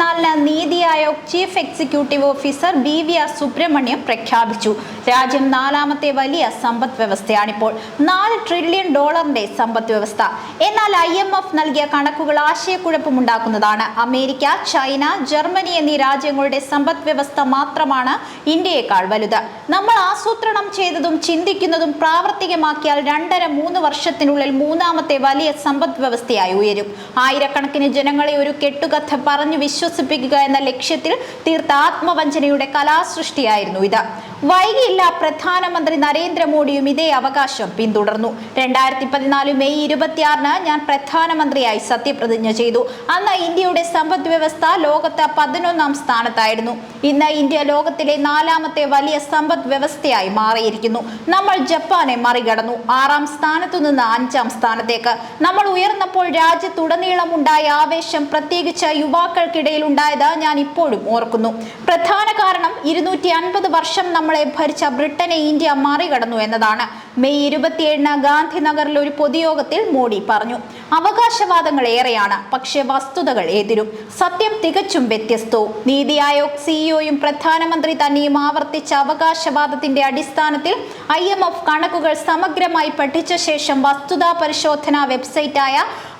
പതിനാലിന് NITI Aayog chief executive officer B V R Subrahmanyam പ്രഖ്യാപിച്ചു. രാജ്യം നാലാമത്തെ വലിയ സമ്പദ് വ്യവസ്ഥയാണിപ്പോൾ. നാല് ട്രില്യൺ ഡോളറിന്റെ സമ്പദ് വ്യവസ്ഥ. എന്നാൽ ഐ എം എഫ് നൽകിയ കണക്കുകൾ ആശയക്കുഴപ്പമുണ്ടാക്കുന്നതാണ്. അമേരിക്ക ചൈന ജർമ്മനി എന്നീ രാജ്യങ്ങളുടെ സമ്പദ് വ്യവസ്ഥ മാത്രമാണ് ഇന്ത്യയേക്കാൾ വലുത്. നമ്മൾ ആസൂത്രണം ചെയ്തതും ചിന്തിക്കുന്നതും പ്രാവർത്തികമാക്കിയാൽ രണ്ടര മൂന്ന് വർഷത്തിനുള്ളിൽ മൂന്നാമത്തെ വലിയ സമ്പദ് വ്യവസ്ഥയായി ഉയരും. ആയിരക്കണക്കിന് ജനങ്ങളെ ഒരു കെട്ടുകഥ പറഞ്ഞു വിശ്വസിപ്പിക്കുക എന്ന ലക്ഷ്യത്തിൽ തീർത്ഥാത്മവഞ്ചനയുടെ കലാസൃഷ്ടിയായിരുന്നു ഇത്. വൈകിയില്ല പ്രധാനമന്ത്രി നരേന്ദ്രമോദിയും ഇതേ അവകാശം പിന്തുടർന്നു. രണ്ടായിരത്തി പതിനാല് മെയ് ഇരുപത്തിയാറിന് ഞാൻ പ്രധാനമന്ത്രിയായി സത്യപ്രതിജ്ഞ ചെയ്തു. അന്ന് ഇന്ത്യയുടെ സമ്പദ് വ്യവസ്ഥ ലോകത്ത് പതിനൊന്നാം സ്ഥാനത്തായിരുന്നു. ഇന്ന് ഇന്ത്യ ലോകത്തിലെ നാലാമത്തെ വലിയ സമ്പദ് വ്യവസ്ഥയായി മാറിയിരിക്കുന്നു. നമ്മൾ ജപ്പാനെ മറികടന്നു. ആറാം സ്ഥാനത്തു നിന്ന് അഞ്ചാം സ്ഥാനത്തേക്ക്. നമ്മൾ ഉയർന്നപ്പോൾ രാജ്യത്തുടനീളം ഉണ്ടായ ആവേശം പ്രത്യേകിച്ച് യുവാക്കൾക്കിടയിൽ ഉണ്ടായത് ഞാൻ ഇപ്പോഴും ഓർക്കുന്നു. പ്രധാന കാരണം ഇരുന്നൂറ്റി വർഷം നമ്മളെ ഭരിച്ച ബ്രിട്ടനെ ഇന്ത്യ മറികടന്നു എന്നതാണ്. മെയ് ഇരുപത്തിയേഴിന് ഗാന്ധിനഗറിൽ ഒരു പൊതുയോഗത്തിൽ മോഡി പറഞ്ഞു. അവകാശവാദങ്ങൾ ഏറെയാണ് പക്ഷേ വസ്തുതകൾ എതിരും. സത്യം തികച്ചും വ്യത്യസ്തവും നീതി ആയോഗ് സിഇഒയും പ്രധാനമന്ത്രി തന്നെയും ആവർത്തിച്ച അവകാശവാദത്തിന്റെ അടിസ്ഥാനത്തിൽ ഐ എം എഫ് കണക്കുകൾ സമഗ്രമായി പഠിച്ച ശേഷം വസ്തുതാ പരിശോധനാ വെബ്സൈറ്റായ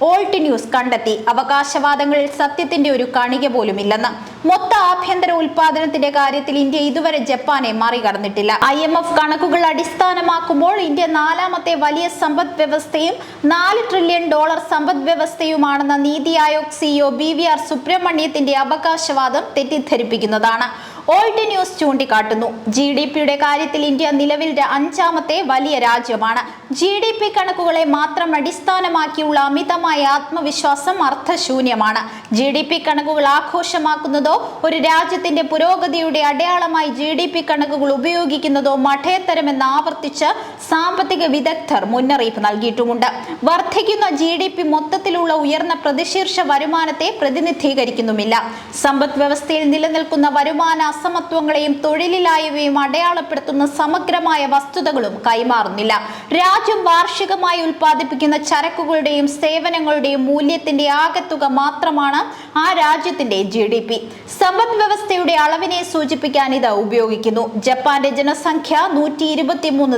ഓൾട്ട് ന്യൂസ് കണ്ടെത്തി. അവകാശവാദങ്ങളിൽ സത്യത്തിന്റെ ഒരു കണിക പോലും ഇല്ലെന്ന് മൊത്ത ആഭ്യന്തര ഉൽപാദനത്തിന്റെ കാര്യത്തിൽ ഇന്ത്യ ഇതുവരെ ജപ്പാനെ മറികടന്നിട്ടില്ല. ഐ എം എഫ് കണക്കുകൾ അടിസ്ഥാനമാക്കുമ്പോൾ ഇന്ത്യ നാലാമത്തെ വലിയ സമ്പദ് വ്യവസ്ഥയും നാല് ട്രില്യൺ ഡോളർ സമ്പദ് വ്യവസ്ഥയുമാണെന്ന NITI Aayog CEO B V R സുബ്രഹ്മണ്യത്തിന്റെ അവകാശവാദം തെറ്റിദ്ധരിപ്പിക്കുന്നതാണ്. ഓൾഡ് ന്യൂസ് ചൂണ്ടിക്കാട്ടുന്നു. ജി ഡി പിയുടെ കാര്യത്തിൽ ഇന്ത്യ നിലവിൽ അഞ്ചാമത്തെ വലിയ രാജ്യമാണ്. ജി ഡി പി കണക്കുകളെ മാത്രം അടിസ്ഥാനമാക്കിയുള്ള അമിതമായ ആത്മവിശ്വാസം അർത്ഥശൂന്യമാണ്. ജി ഡി പി കണക്കുകൾ ആഘോഷമാക്കുന്നതോ ഒരു രാജ്യത്തിന്റെ പുരോഗതിയുടെ അടയാളമായി ജി ഡി പി കണക്കുകൾ ഉപയോഗിക്കുന്നതോ മഠേത്തരമെന്ന് ആവർത്തിച്ച് സാമ്പത്തിക വിദഗ്ധർ മുന്നറിയിപ്പ് നൽകിയിട്ടുമുണ്ട്. വർദ്ധിക്കുന്ന ജി ഡി പി മൊത്തത്തിലുള്ള ഉയർന്ന പ്രതിശീർഷ വരുമാനത്തെ പ്രതിനിധീകരിക്കുന്നുമില്ല. സമ്പദ് വ്യവസ്ഥയിൽ നിലനിൽക്കുന്ന വരുമാന അസമത്വങ്ങളെയും തൊഴിലില്ലായ്മയും അടയാളപ്പെടുത്തുന്ന സമഗ്രമായ വസ്തുതകളും കൈമാറുന്നില്ല. രാജ്യം വാർഷികമായി ഉൽപ്പാദിപ്പിക്കുന്ന ചരക്കുകളുടെയും സേവനങ്ങളുടെയും മൂല്യത്തിന്റെ ആകെത്തുക മാത്രമാണ് ആ രാജ്യത്തിന്റെ ജി ഡി പി സമ്പദ് വ്യവസ്ഥയുടെ അളവിനെ സൂചിപ്പിക്കാൻ ഇത് ഉപയോഗിക്കുന്നു. ജപ്പാന്റെ ജനസംഖ്യ നൂറ്റി ഇരുപത്തിമൂന്ന്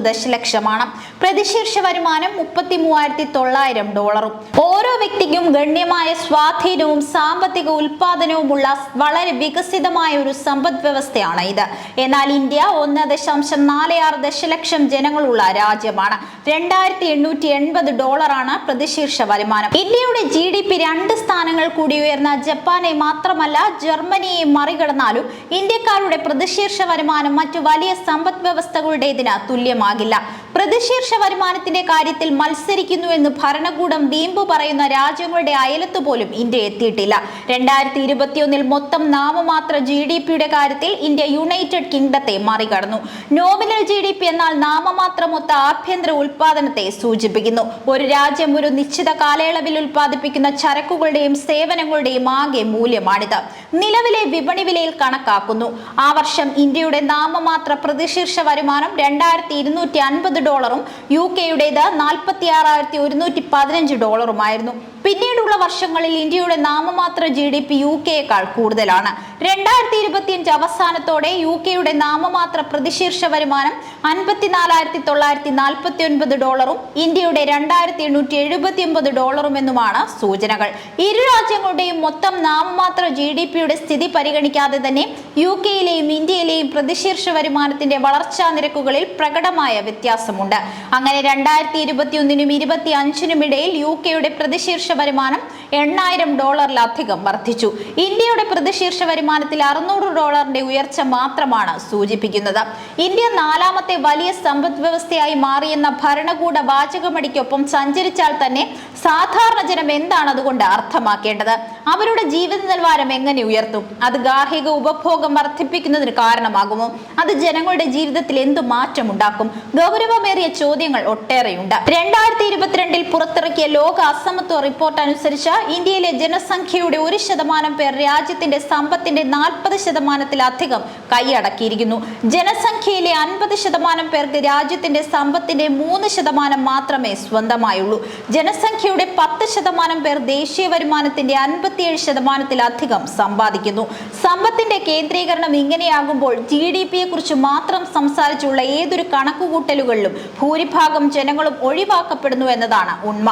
ദശലക്ഷമാണ് പ്രതിശീർഷ വരുമാനം മുപ്പത്തി മൂവായിരത്തി തൊള്ളായിരം ഡോളറും. ഓരോ വ്യക്തിക്കും ഗണ്യമായ സ്വാധീനവും സാമ്പത്തിക ഉൽപാദനവുമുള്ള വളരെ വികസിതമായ ഒരു സമ്പദ് വ്യവസ്ഥയാണ് ഇത്. എന്നാൽ ഇന്ത്യ ഒന്ന് ദശാംശം നാല് ആറ് ദശലക്ഷം ജനങ്ങളുള്ള രാജ്യമാണ്. രണ്ടായിരത്തി എണ്ണൂറ്റി എൺപത് ഡോളറാണ് പ്രതിശീർഷ വരുമാനം. ഇന്ത്യയുടെ ജി ഡി പി രണ്ട് സ്ഥാനങ്ങൾ കൂടി ഉയർന്ന ജപ്പാനെ മാത്രമല്ല ജർമ്മനിയെ മറികടന്നാലും ഇന്ത്യക്കാരുടെ പ്രതിശീർഷ വരുമാനം മറ്റു വലിയ സമ്പദ് വ്യവസ്ഥകളുടേതിന് തുല്യമാകില്ല. പ്രതിശീർഷ വരുമാനത്തിന്റെ കാര്യത്തിൽ മത്സരിക്കുന്നു എന്ന് ഭരണകൂടം വീമ്പ് പറയുന്ന രാജ്യങ്ങളുടെ അയലത്ത് പോലും ഇന്ത്യ എത്തിയിട്ടില്ല. രണ്ടായിരത്തി ഇരുപത്തിയൊന്നിൽ മൊത്തം നാമമാത്ര ജി ഡി പിയുടെ കാര്യത്തിൽ ഇന്ത്യ യുണൈറ്റഡ് കിങ്ഡത്തെ മറികടന്നു. നോമിനൽ ജി ഡി പി എന്നാൽ നാമമാത്ര മൊത്ത ആഭ്യന്തര ഉൽപാദനത്തെ സൂചിപ്പിക്കുന്നു. ഒരു രാജ്യം ഒരു നിശ്ചിത കാലയളവിൽ ഉൽപ്പാദിപ്പിക്കുന്ന ചരക്കുകളുടെയും സേവനങ്ങളുടെയും ആകെ മൂല്യമാണിത്. നിലവിലെ വിപണി വിലയിൽ കണക്കാക്കുന്നു. ആ വർഷം ഇന്ത്യയുടെ നാമമാത്ര പ്രതിശീർഷ വരുമാനം രണ്ടായിരത്തി ഇരുന്നൂറ്റി അൻപത് ഡോളറും യു കെയുടേത് നാൽപ്പത്തി ആറായിരത്തി ഒരുന്നൂറ്റി പതിനഞ്ച് ഡോളറുമായിരുന്നു. പിന്നീടുള്ള വർഷങ്ങളിൽ ഇന്ത്യയുടെ നാമമാത്ര ജി ഡി പി യു കെയേക്കാൾ കൂടുതലാണ്. രണ്ടായിരത്തി ഇരുപത്തിയഞ്ച് അവസാനത്തോടെ യു കെയുടെ നാമമാത്ര പ്രതിശീർഷ വരുമാനം അൻപത്തിനാലായിരത്തി തൊള്ളായിരത്തി നാൽപ്പത്തി ഒൻപത് ഡോളറും ഇന്ത്യയുടെ രണ്ടായിരത്തി എണ്ണൂറ്റി എഴുപത്തി ഒമ്പത് ഡോളറുമെന്നുമാണ് സൂചനകൾ. ഇരു രാജ്യങ്ങളുടെയും മൊത്തം നാമമാത്ര ജി ഡി പിയുടെ സ്ഥിതി പരിഗണിക്കാതെ തന്നെ യു കെയിലെയും ഇന്ത്യയിലെയും പ്രതിശീർഷ വരുമാനത്തിന്റെ വളർച്ചാ നിരക്കുകളിൽ പ്രകടമായ വ്യത്യാസമുണ്ട്. അങ്ങനെ രണ്ടായിരത്തി ഇരുപത്തിയൊന്നിനും ഇരുപത്തി അഞ്ചിനും ഇടയിൽ യു കെയുടെ പ്രതിശീർഷ വരുമാനം എണ്ണായിരം ഡോളറിലധികം വർദ്ധിച്ചു. ഇന്ത്യയുടെ പ്രതിശീർഷ വരുമാനത്തിൽ അറുന്നൂറ് ഡോളറിന്റെ ഉയർച്ച മാത്രമാണ് സൂചിപ്പിക്കുന്നത്. ഇന്ത്യ നാലാമത്തെ വലിയ സമ്പദ് വ്യവസ്ഥയായി മാറിയെന്ന ഭരണകൂട വാചകമടിക്കൊപ്പം സഞ്ചരിച്ചാൽ തന്നെ സാധാരണ ജനം എന്താണ് അതുകൊണ്ട് അർത്ഥമാക്കേണ്ടത്? അവരുടെ ജീവിത നിലവാരം എങ്ങനെ ഉയർത്തും? അത് ഗാർഹിക ഉപഭോഗം വർദ്ധിപ്പിക്കുന്നതിന് കാരണമാകുമോ? അത് ജനങ്ങളുടെ ജീവിതത്തിൽ എന്തു മാറ്റമുണ്ടാക്കും? ഗൗരവമേറിയ ചോദ്യങ്ങൾ ഒട്ടേറെയുണ്ട്. രണ്ടായിരത്തി ഇരുപത്തിരണ്ടിൽ പുറത്തിറക്കിയ ലോക അസമത്വ റിപ്പോർട്ട് അനുസരിച്ച് ഇന്ത്യയിലെ ജനസംഖ്യയുടെ ഒരു ശതമാനം പേർ രാജ്യത്തിന്റെ സമ്പത്തിന്റെ നാൽപ്പത് ശതമാനത്തിലധികം കൈയടക്കിയിരിക്കുന്നു. ജനസംഖ്യയിലെ അൻപത് ശതമാനം പേർക്ക് രാജ്യത്തിന്റെ സമ്പത്തിന്റെ മൂന്ന് ശതമാനം മാത്രമേ സ്വന്തമായുള്ളൂ. ജനസംഖ്യയുടെ പത്ത് ശതമാനം പേർ ദേശീയ വരുമാനത്തിന്റെ അൻപത്തിയേഴ് ശതമാനത്തിലധികം സമ്പാദിക്കുന്നു. സമ്പത്തിന്റെ കേന്ദ്രീകരണം ഇങ്ങനെയാകുമ്പോൾ ജി ഡി പിയെ കുറിച്ച് മാത്രം സംസാരിച്ചുള്ള ഏതൊരു കണക്കുകൂട്ടലുകളിലും ഭൂരിഭാഗം ജനങ്ങളും ഒഴിവാക്കപ്പെടുന്നു എന്നതാണ് ഉണ്മ.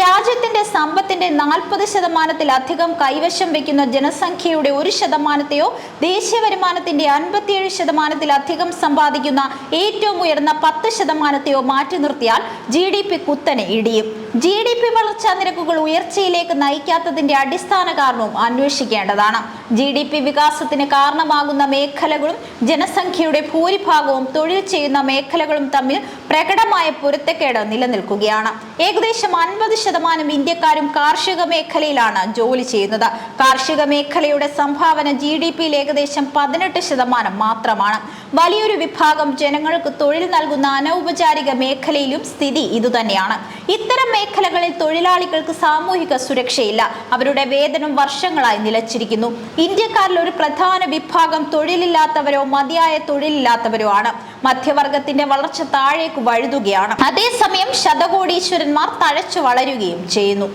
രാജ്യത്തിന്റെ സമ്പത്തിന്റെ നാൽപ്പത് ശതമാനത്തിലധികം കൈവശം വയ്ക്കുന്ന ജനസംഖ്യയുടെ ഒരു ശതമാനത്തെയോ ദേശീയ വരുമാനത്തിന്റെ അൻപത്തിയേഴ് ശതമാനത്തിലധികം സമ്പാദിക്കുന്ന ഏറ്റവും ഉയർന്ന പത്ത് ശതമാനത്തെയോ മാറ്റി നിർത്തിയാൽ ജി ഡി പി കുത്തനെ ഇടിയും. ജി ഡി പി വളർച്ചാ നിരക്കുകൾ ഉയർച്ചയിലേക്ക് നയിക്കാത്തതിന്റെ അടിസ്ഥാന കാരണവും അന്വേഷിക്കേണ്ടതാണ്. ജി ഡി പി വികാസത്തിന് കാരണമാകുന്ന മേഖലകളും ജനസംഖ്യയുടെ ഭൂരിഭാഗവും തൊഴിൽ ചെയ്യുന്ന മേഖലകളും തമ്മിൽ പ്രകടമായ പൊരുത്തക്കേട് നിലനിൽക്കുകയാണ്. ഏകദേശം അൻപത് ശതമാനം ഇന്ത്യക്കാരും കാർഷിക മേഖലയിലാണ് ജോലി ചെയ്യുന്നത്. കാർഷിക മേഖലയുടെ സംഭാവന ജി ഡി പിയിൽ ഏകദേശം പതിനെട്ട് ശതമാനം മാത്രമാണ്. വലിയൊരു വിഭാഗം ജനങ്ങൾക്ക് തൊഴിൽ നൽകുന്ന അനൗപചാരിക മേഖലയിലും സ്ഥിതി ഇതുതന്നെയാണ്. ഇത്തരം മേഖലകളിൽ തൊഴിലാളികൾക്ക് സാമൂഹിക സുരക്ഷയില്ല. അവരുടെ വേതനം വർഷങ്ങളായി നിലച്ചിരിക്കുന്നു. ഇന്ത്യക്കാരിൽ ഒരു പ്രധാന വിഭാഗം തൊഴിലില്ലാത്തവരോ മതിയായ തൊഴിലില്ലാത്തവരോ ആണ് മധ്യവർഗത്തിന്റെ വളർച്ച താഴേക്ക് വഴുതുകയാണ്. അതേസമയം ശതകോടീശ്വരന്മാർ തഴച്ചു വളരുകയും ചെയ്യുന്നു.